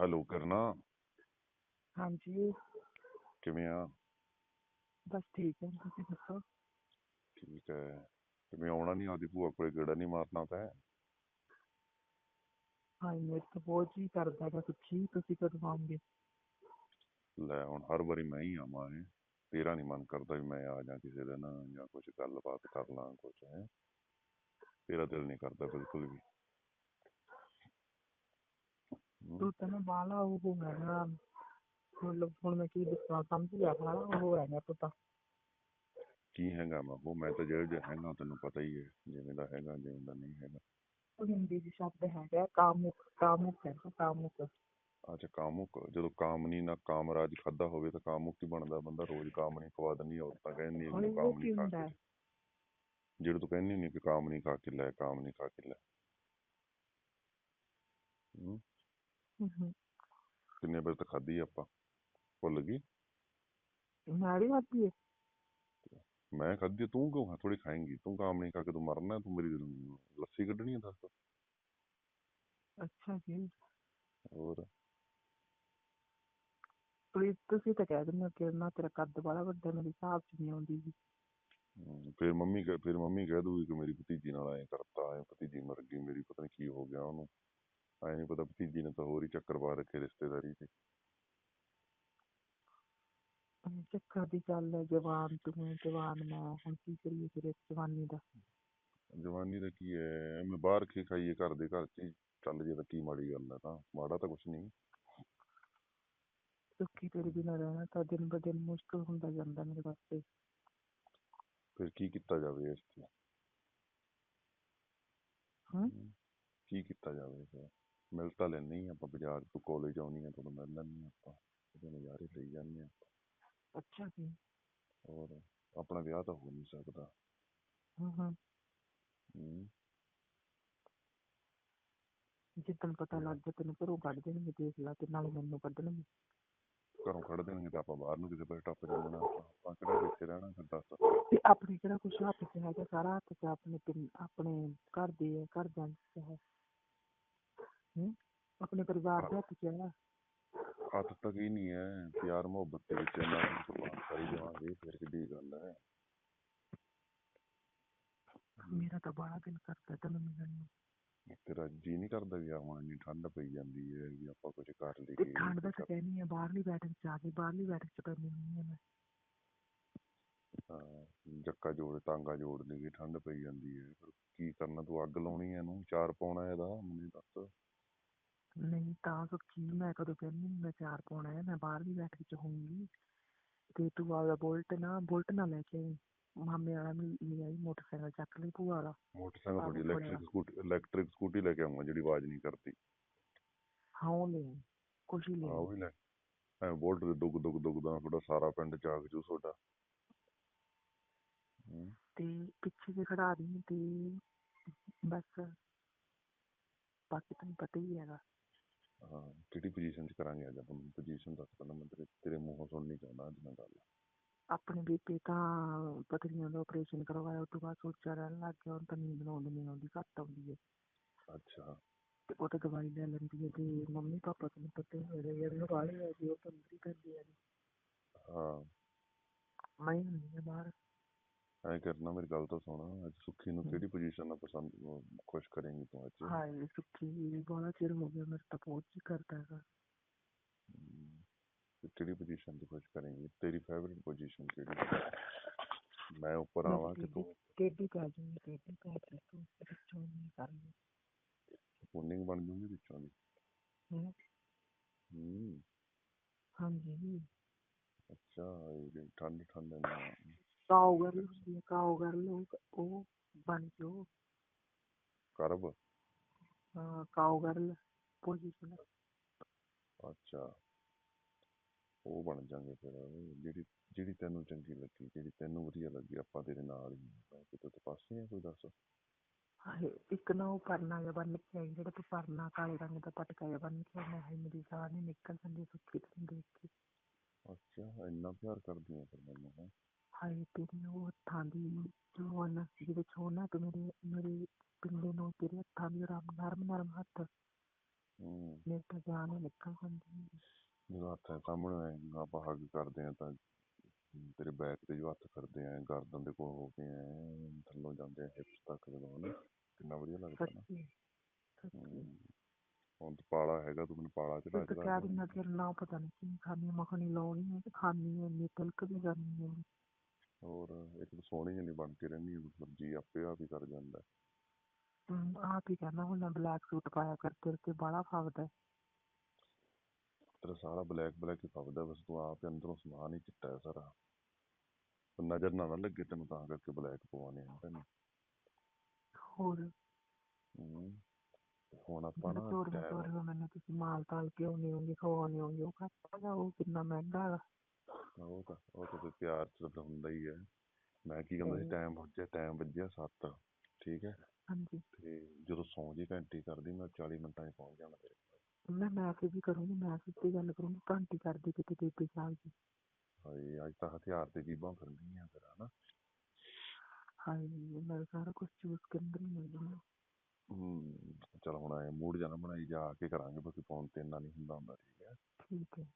Hello ਕਰਨਾ। ਹਾਂਜੀ। ਕਿਵੇਂ ਆ? ਬਸ ਠੀਕ ਹੈ ਤੁਸੀਂ ਦੱਸੋ? ਠੀਕ ਹੈ। ਕਿਵੇਂ ਆਉਣਾ ਨਹੀਂ ਆਦੀ ਭੂਆ ਕੋਲੇ ਗੇੜਾ ਨਹੀਂ ਮਾਰਨਾ ਤੈਂ ਹਾਂ? ਮੇਰੇ ਤਾਂ ਬਹੁਤ ਜੀ ਕਰਦਾ ਗਾ ਸੱਚੀ ਤੁਸੀਂ ਕਦੋਂ ਆਉਂਗੇ ਲੈ ਹੁਣ ਹਰ ਵਾਰੀ ਮੈਂ ਹੀ ਆਵਾਂ ਹੈ ਤੇਰਾ ਨਹੀਂ ਮਨ ਕਰਦਾ ਵੀ ਮੈਂ ਆ ਜਾ ਕਿਸੇ ਦਿਨ ਜਾਂ ਕੁਝ ਗੱਲਬਾਤ ਕਰ ਲਾਂ ਕੁਝ ਹੈ। ਤੇਰਾ ਦਿਲ ਨਹੀਂ ਕਰਦਾ ਬਿਲਕੁਲ ਵੀ। ਤੂੰ ਤਾਂ ਨਾ ਬਾਲਾ ਉਹ ਹੈਗਾ ਮਤਲਬ ਹੁਣ ਮੈਂ ਕੀ ਦੱਸਾਂ ਸਮਝ ਗਿਆ ਬਾਲਾ ਉਹ ਹੈਗਾ ਤੂੰ ਤਾਂ ਕੀ ਹੈਗਾ ਉਹ ਮੈਂ ਤਾਂ ਜਿਹੜਾ ਜਿਹਾ ਹੈਗਾ ਤੈਨੂੰ ਪਤਾ ਹੀ ਹੈ ਜਿਵੇਂ ਦਾ ਹੈਗਾ ਜਿਵੇਂ ਦਾ ਨਹੀਂ ਹੈਗਾ। ਉਹ ਹਿੰਦੀ ਦੀ ਸ਼ਬਦ ਹੈਗਾ ਕਾਮੁਕ ਕਾਮੁਕ ਹੈ ਕਾਮੁਕ। ਅੱਛਾ ਕਾਮੁਕ। ਜਦੋਂ ਕਾਮਨੀ ਨਾਲ ਕਾਮਰਾਜ ਖਾਦਾ ਹੋਵੇ ਤਾਂ ਕਾਮੁਕ ਹੀ ਬਣਦਾ ਬੰਦਾ ਰੋਜ਼ ਕਾਮਨੀ ਖਵਾ ਦਿੰਦੀ ਔਰਤਾਂ ਕਹਿੰਦੀ ਉਹ ਕਾਮਨੀ ਖਾ ਕੇ ਹੈ? ਜਿਹੜੇ ਤੂੰ ਕਹਿੰਦੀ ਨਹੀਂ ਕਿ ਕਾਮਨੀ ਖਾ ਕੇ ਲੈ ਕਾਮਨੀ ਖਾ ਕੇ ਲੈ ਹਮ, ਹਮ, ਕਿੰਨੇ ਵਜੇ ਤੱਕ ਖਾਧੀ ਆਪਾਂ? ਭੁੱਲ ਗਈ? ਮੈਂ ਵੀ ਖਾਧੀ ਹੈ ਮੈਂ ਖਾਧੀ ਤੂੰ ਕਿਉਂ ਥੋੜੀ ਖਾਏਂਗੀ। ਤੂੰ ਕਾਮਨੀ ਖਾ ਕੇ ਤੂੰ ਮਰਨਾ ਤੂੰ ਮੇਰੀ ਲੱਸੀ ਕੱਢਣੀ ਆ ਦੱਸ ਅੱਛਾ ਜੀ। ਹੋਰ? ਤੁਸੀਂ ਤੁਸੀਂ ਤਾਂ ਕਹਿ ਦਿੰਦੇ ਹੋ ਕਿ ਨਾ ਤੇਰਾ ਕੱਦ ਬੜਾ ਵੱਡਾ ਮੇਰੇ ਹਿਸਾਬ ਚ ਨਹੀਂ ਆਉਂਦੀ ਜੀ। ਹਮ, ਫਿਰ ਮੰਮੀ ਕਹਿ- ਫਿਰ ਮੰਮੀ ਕਹਿ ਦੂਗੀ ਕਿ ਮੇਰੀ ਭਤੀਜੀ ਨਾਲ ਐ ਕਰਤਾ ਐ ਭਤੀਜੀ ਮਰ ਗਈ ਮੇਰੀ ਪਤਾ ਨਹੀਂ ਕੀ ਹੋ ਗਿਆ ਉਹਨੂੰ। ਐ ਨਹੀਂ ਪਤਾ ਭਤੀਜੀ ਨੇ ਤਾਂ ਹੋਰ ਹੀ ਚੱਕਰ ਪਾ ਰੱਖੇ ਰਿਸ਼ਤੇਦਾਰੀ ਤੇ। ਅਹ ਚੱਕਰ ਦੀ ਗੱਲ ਹੈ ਜਵਾਨ ਤੂੰ ਜਵਾਨ ਮੈਂ ਹੁਣ ਕੀ ਕਰੀਏ ਫਿਰ ਇਸ ਜਵਾਨੀ ਦਾ? ਜਵਾਨੀ ਦਾ ਕੀ ਐ ਐਵੇਂ ਬਾਹਰ ਕੀ ਖਾਈਏ ਘਰ ਦੇ ਘਰ ਚ ਹੀ ਚੱਲ ਜੇ ਤਾਂ ਕੀ ਮਾੜੀ ਗੱਲ ਐ ਤਾਂ ਮਾੜਾ ਤਾਂ ਕੁਛ ਨਹੀਂ। ਸੁੱਖੀ ਤੇਰੇ ਬਿਨਾਂ ਰਹਿਣਾ ਤਾਂ ਦਿਨ ਬ ਦਿਨ ਮੁਸ਼ਕਲ ਹੁੰਦਾ ਜਾਂਦਾ ਮੇਰੇ ਵਾਸਤੇ। ਫਿਰ ਕੀ ਕੀਤਾ ਜਾਵੇ ਇਸ ਤੇ ਹਾਂ ਕੀ ਕੀਤਾ ਜਾਵੇ ਫਿਰ? ਮਿਲ ਤਾਂ ਲੈਣੀ ਆਪਾਂ ਬਾਜ਼ਾਰ ਤੋਂ ਕਾਲਜ ਆਉਣੀ ਆ ਤੁਹਾਨੂੰ ਮਿਲ ਲੈਂਦੇ ਆਪਾਂ। ਉਹਦੇ ਨਜ਼ਾਰੇ ਲਈ ਜਾਂਦੇ ਆ ਅੱਛਾ ਜੀ। ਹੋਰ ਆਪਣਾ ਵਿਆਹ ਤਾਂ ਹੋ ਨਹੀਂ ਸਕਦਾ। ਹਾਂ ਹਾਂ। ਹਮ, ਜਿੱਦਣ ਪਤਾ ਲੱਗ ਗਿਆ ਤੈਨੂੰ ਘਰੋਂ ਕੱਢ ਦੇਣਗੇ ਦੇਖ ਲਾ ਤੇ ਨਾਲੇ ਮੈਨੂੰ ਕੱਢਣਗੇ। ਘਰੋਂ ਕੱਢ ਦੇਣਗੇ ਤਾਂ ਆਪਾਂ ਬਾਹਰ ਨੂੰ ਕਿਸੇ ਪਾਸੇ ਟੱਪ ਜਾਣਾ ਆਪਾਂ। ਆਪਾਂ ਕਿਹੜਾ ਇੱਥੇ ਰਹਿਣਾ ਫਿਰ ਦੱਸ। ਤੇ ਆਪਣੇ ਕਿਹੜਾ ਕੁਛ ਹੱਥ 'ਚ ਹੈਗਾ ਸਾਰਾ ਹੱਥ 'ਚ ਆਪਣੇ ਪਿੰ- ਆਪਣੇ ਘਰ ਦੇ ਘਰ 'ਚ ਹੈ। ਹੂੰ ਆਪਣੇ ਪਰਿਵਾਰ ਦੇ ਹੱਥ 'ਚ ਹੈ ਹੱਦ ਤੱਕ ਹੀ ਨਹੀਂ ਹੈ ਪਿਆਰ ਮੁਹੱਬਤ ਦੇ ਵਿੱਚ ਇੰਨਾ ਕੁ ਕੁਰਬਾਨ ਕਰੀ ਜਾਵਾਂਗੇ ਫਿਰ ਕਿੱਡੀ ਗੱਲ ਹੈ। ਮੇਰਾ ਤਾਂ ਬੜਾ ਦਿਲ ਕਰਦਾ ਤੈਨੂੰ ਮਿਲਣ ਨੂੰ। ਤੇਰਾ ਜੀ ਨਹੀਂ ਕਰਦਾ ਵੀ ਆਵਾਂ ਇੰਨੀ ਠੰਡ ਪਈ ਜਾਂਦੀ ਹੈ ਵੀ ਆਪਾਂ ਕੁਝ ਕਰ ਲਈਏ ਠੰਡ ਦਾ ਤਾਂ ਕਹਿਨੀ ਆ ਬਾਹਰਲੀ ਬੈਠਕ 'ਚ ਆ ਕੇ ਬਾਹਰਲੀ ਬੈਠਕ 'ਚ ਪੈਂਦੀ ਹੁੰਦੀ ਆ ਮੈਂ। ਹਾਂ, ਜੱਕਾ ਜੋੜ ਟਾਂਗਾ ਜੋੜ ਲਈਏ ਠੰਡ ਪਈ ਜਾਂਦੀ ਹੈ ਫਿਰ ਕੀ ਕਰਨਾ ਤੂੰ ਅੱਗ ਲਾਉਣੀ ਹੈ ਇਹਨੂੰ ਚਾਰ ਪਾਉਣਾ ਇਹਦਾ ਮੈਨੂੰ ਦੱਸ। ਨਹੀਂ ਤਾਂ ਸੱਚੀ ਮੈਂ ਕਦੋਂ ਕਹਿੰਦੀ ਨੀ ਮੈਂ ਚਾਰ ਪਾਉਣਾ ਹੈ ਮੈਂ ਬਾਹਰਲੀ ਬੈਠਕ 'ਚ ਹੋਊਂਗੀ ਤੇ ਤੂੰ ਆਪਦਾ ਬੁਲਟ ਨਾ ਬੁਲਟ ਨਾ ਲੈ ਕੇ ਆਈ। ਮਾਮੇ ਵਾਲਾ ਵੀ ਲੈ ਆਈ ਮੋਟਰਸਾਈਕਲ ਚੱਕ ਲਈ ਭੂਆ ਵਾਲਾ। ਮੋਟਰਸਾਈਕਲ ਤੁਹਾਡੀ। ਇਲੈਕਟ੍ਰਿਕ ਸਕੂਟੀ ਇਲੈਕਟ੍ਰਿਕ ਸਕੂਟੀ ਲੈ ਕੇ ਆਉਂਗਾ ਜਿਹੜੀ ਆਵਾਜ਼ ਨਹੀਂ ਕਰਦੀ। ਹਾਂ ਉਹ ਲੈ ਕੁਛ ਹੀ ਲੈ ਹਾਂ ਉਹ ਵੀ ਲੈ ਐ ਬੋਲਟ ਦੇ ਦੁੱਗ ਦੁੱਗ ਦੁੱਗ ਦਾ ਤੁਹਾਡਾ ਸਾਰਾ ਪਿੰਡ ਜਾਗ ਜੂ ਤੁਹਾਡਾ। ਤੇ ਪਿੱਛੇ ਜੇ ਖੜਾ ਦੀ ਤੇ ਬਸ ਬਾਕੀ ਤੈਨੂੰ ਪਤਾ ਹੀ ਹੈਗਾ। ਹਾਂ ਕਿਹੜੀ ਪੋਜੀਸ਼ਨ 'ਚ ਕਰਾਂਗੇ ਅੱਜ ਆਪਾਂ ਪੋਜੀਸ਼ਨ ਦੱਸ ਪਹਿਲਾਂ ਮੈਂ ਤੇਰੇ ਤੇਰੇ ਮੂੰਹੋਂ ਸੁਣਨੀ ਚਾਹੁੰਦਾ ਅੱਜ ਮੈਂ ਗੱਲ ਆਪਣੇ ਬੇਬੇ ਤਾਂ ਪਤਲੀਆਂ ਦਾ ਆਪਰੇਸ਼ਨ ਕਰਵਾਇਆ ਉਸ ਤੋਂ ਬਾਅਦ ਸੋਚਿਆ ਰਹਿਣ ਲੱਗ ਗਿਆ ਹੁਣ ਤਾਂ ਨੀਂਦ ਆਉਂਦੀ ਨਹੀਂ ਆਉਂਦੀ ਘੱਟ ਆਉਂਦੀ ਹੈ ਅੱਛਾ ਤੇ ਉਹ ਤਾਂ ਦਵਾਈ ਲੈ ਲੈਂਦੀ ਹੈ ਤੇ ਮੰਮੀ ਪਾਪਾ ਤੈਨੂੰ ਪਤਾ ਹੀ ਹੋਏਗਾ ਯਾਰ ਨੂੰ ਵਾਲੇ ਹੈ ਜੀ ਉਹ ਤਾਂ ਅੰਦਰ ਹੀ ਪੈਂਦੇ ਆ ਜੀ ਹਾਂ ਮੈਂ ਹੀ ਹੁੰਦੀ ਹਾਂ ਬਾਹਰ ਐ ਕਰਨਾ ਮੇਰੀ ਗੱਲ ਤਾਂ ਸੁਣ ਅੱਜ ਸੁੱਖੀ ਨੂੰ। ਕਿਹੜੀ ਪੋਜੀਸ਼ਨ ਨਾਲ ਪਸੰਦ ਖੁਸ਼ ਕਰੇਂਗੀ ਤੂੰ ਅੱਜ? ਹਾਏ ਸੁੱਖੀ ਬੜਾ ਚਿਰ ਹੋ ਗਿਆ ਮੇਰੇ ਤਾਂ ਬਹੁਤ ਜੀ ਕਰਦਾ ਹੈਗਾ। ਤੇ ਕਿਹੜੀ ਪੋਜੀਸ਼ਨ 'ਚ ਖੁਸ਼ ਕਰੇਂਗੀ? ਤੇਰੀ ਫੇਵਰਿਟ ਪੋਜੀਸ਼ਨ ਕਿਹੜੀ ਮੈਂ ਉੱਪਰ ਆਵਾਂ ਕਿ ਤੂੰ? ਟੇਢੀ ਪੈ ਜਾਊਂਗੀ ਟੇਢੀ ਪੈ ਕੇ ਤੂੰ ਵਿੱਚੋਂ ਨਹੀਂ ਕਰਨੀ ਪੁੰਨਿੰਗ ਬਣ ਜੂਗੀ ਵਿੱਚੋਂ ਦੀ? ਹੂੰ। ਹੂੰ। ਹਾਂਜੀ। ਅੱਛਾ ਇਹ ਜਿਹੜੀ ਠੰਡ ਠੰਡ ਨਾ ਕਾਓ ਗਰਲ ਹੁੰਦੀ ਹੈ ਕਾਓ ਗਰਲ ਉਹ ਬਣ ਜਾਓ ਕਰਬ ਹਾਂ ਕਾਓ ਗਰਲ ਪੋਜੀਸ਼ਨ ਅੱਛਾ ਉਹ ਬਣ ਜਾਂਗੇ ਫਿਰ ਜਿਹੜੀ ਜਿਹੜੀ ਤੈਨੂੰ ਚੰਗੀ ਲੱਗੀ ਜਿਹੜੀ ਤੈਨੂੰ ਵਧੀਆ ਲੱਗੀ ਆਪਾਂ ਤੇਰੇ ਨਾਲ ਹੀ ਹਾਂ। ਕਿਤੇ ਤੇ ਪਾਸੇ ਆ ਕੋਈ ਦੱਸ ਹਾਏ ਇੱਕ ਨਾ ਉਹ ਪਰਨਾ ਜਿਹਾ ਬੰਨ ਕੇ ਆਈ ਜਿਹੜਾ ਤੂੰ ਪਰਨਾ ਕਾਲੇ ਰੰਗ ਦਾ ਪਟਕਾ ਜਿਹਾ ਬੰਨ ਕੇ ਆਈ ਹੈ ਮੇਰੀ ਸਾਹ ਨਹੀਂ ਨਿਕਲ ਜਾਂਦੀ ਸੁੱਕੀ ਤੈਨੂੰ ਦੇਖ ਕੇ ਅੱਛਾ ਇੰਨਾ ਪਿਆਰ ਕਰਦੀ ਆ ਫਿਰ ਮੈਨੂੰ ਹੈਂ ਹਾਏ ਹੱਥਾਂ ਦੀ ਜੋ ਨਸ ਦੇ ਵਿੱਚ ਹੋ ਨਾ ਤੇ ਮੇਰੇ ਮੇਰੇ ਪਿੰਡੇ ਨੂੰ ਤੇਰੇ ਹੱਥਾਂ ਦੀ ਨਰਮ ਨਰਮ ਨਰਮ ਹੱਥ। ਮੇਰੇ ਤਾਂ ਜਾਨ ਹੀ ਨਿਕਲ ਜਾਂਦੀ ਹੈ। ਜਦੋਂ ਹੱਥਾਂ ਦੇ ਸਾਹਮਣੇ ਆਪਾਂ ਹੱਗ ਕਰਦੇ ਆ ਤਾਂ ਤੇਰੇ ਬੈਕ ਤੇ ਜੋ ਹੱਥ ਕਰਦੇ ਆ ਗਰਦਨ ਦੇ ਕੋਲ ਹੋ ਕੇ ਥੱਲੋਂ ਜਾਂਦੇ ਆ ਹਿਪਸ ਤੱਕ ਜਦੋਂ ਹਨਾ ਕਿੰਨਾ ਵਧੀਆ ਲੱਗਦਾ ਨਾ। ਹੁਣ ਤਾਂ ਪਾਲਾ ਹੈਗਾ ਤੂੰ ਮੈਨੂੰ ਪਾਲਾ ਚੜਾ ਤਾਂ ਚੜਾ ਕਹਿ ਕੇ ਦਿੰਦਾ ਕਿ ਨਾ ਪਤਾ ਨਹੀਂ ਕੀ ਖਾਣੀ ਮੱਖਣੀ ਲਾਉਣੀ ਹੈ ਤੇ ਖਾਣੀ ਹੈ ਤਿਲਕ ਵੀ ਕਰਨੀ ਹੈ ਹੋਰ ਇੱਕ ਤਾਂ ਸੋਹਣੀ ਜਿਹੀ ਬਣ ਕੇ ਰਹਿੰਦੀ ਹੈ ਮਤਲਬ ਜੀ ਆਪੇ ਆਪ ਹੀ ਕਰ ਜਾਂਦਾ ਹਮ, ਆਪ ਹੀ ਕਹਿੰਦਾ ਹੁਣ ਬਲੈਕ ਸੂਟ ਪਾਇਆ ਕਰ ਤੇਰੇ ਤੇ ਬਾਹਲਾ ਫੱਬਦਾ ਹੈ। ਤੇਰਾ ਸਾਰਾ ਬਲੈਕ ਬਲੈਕ ਹੀ ਫੱਬਦਾ ਬਸ ਤੂੰ ਆਪ ਹੀ ਅੰਦਰੋਂ ਸਮਾਨ ਹੀ ਚਿੱਟਾ ਹੈ ਸਾਰਾ। ਨਜ਼ਰ ਨਾ ਨਾ ਲੱਗੇ ਤੈਨੂੰ ਤਾਂ ਕਰਕੇ ਬਲੈਕ ਪਵਾਉਣੇ ਆ ਤੈਨੂੰ ਹੋਰ? ਹੂੰ ਹੁਣ ਆਪਾਂ ਨਾ ਚੋਰੀਆਂ ਟਾਈਮ ਚੋਰੀਆਂ ਮੈਨੂੰ ਤੁਸੀਂ ਮਾਲ ਤਾਲ ਕੇ ਆਉਂਦੇ ਹੋਗੇ ਖਵਾਉਂਦੇ ਹੋਗੇ ਉਹ ਖਾਤਾ ਉਹ ਕਿੰਨਾ ਮਹਿੰਗਾ ਹੈਗਾ। ਉਹ ਤਾਂ ਉਹ ਤਾਂ ਫਿਰ ਪਿਆਰ ਚ ਤਾਂ ਹੁੰਦਾ ਹੀ ਹੈ। ਮੈਂ ਕੀ ਕਹਿੰਦਾ ਸੀ ਤੇ- ਟਾਈਮ ਵੱਜਿਆ ਟਾਈਮ ਵੱਜਿਆ ਸੱਤ ਠੀਕ ਹੈ। ਹਾਂਜੀ। ਤੇ ਜਦੋਂ ਸੌਂ ਜੀ ਘੰਟੀ ਕਰਦੀ ਮੈਂ 40 ਮਿੰਟਾਂ 'ਚ ਪਹੁੰਚ ਜਾਣਾ ਤੇਰੇ ਕੋਲ। ਮੈਂ ਮੈਸੇਜ ਵੀ ਕਰੂੰਗੀ ਮੈਸੇਜ ਤੇ ਗੱਲ ਕਰੂੰਗੀ ਘੰਟੀ ਕਰਦੀ ਕਿਤੇ ਬੇਬੇ ਸਾਹਿਬ ਜੀ। ਹਾਏ ਅੱਜ ਤਾਂ ਹਥਿਆਰ ਤੇ ਜੀਬਾਂ ਫਿਰਦੀਆਂ ਫਿਰ ਹਨਾ। ਹਾਏ ਮੈਂ ਸਾਰਾ ਕੁਝ ਚੂਜ਼ ਕਰਨ ਦੀ ਮਿਲ ਜਾਣਾ ਹੂੰ। ਚਲ ਹੁਣ ਐ ਮੂਡ ਜਾਣਾ ਬਣਾਈ ਜਾ ਕੇ ਕਰਾਂਗੇ ਬਾਕੀ ਫੋਨ ਤੇ ਇੰਨਾ ਨਹੀਂ ਹੁੰਦਾ ਹੁੰਦਾ ਠੀਕ ਹੈ। ਠੀਕ ਹੈ।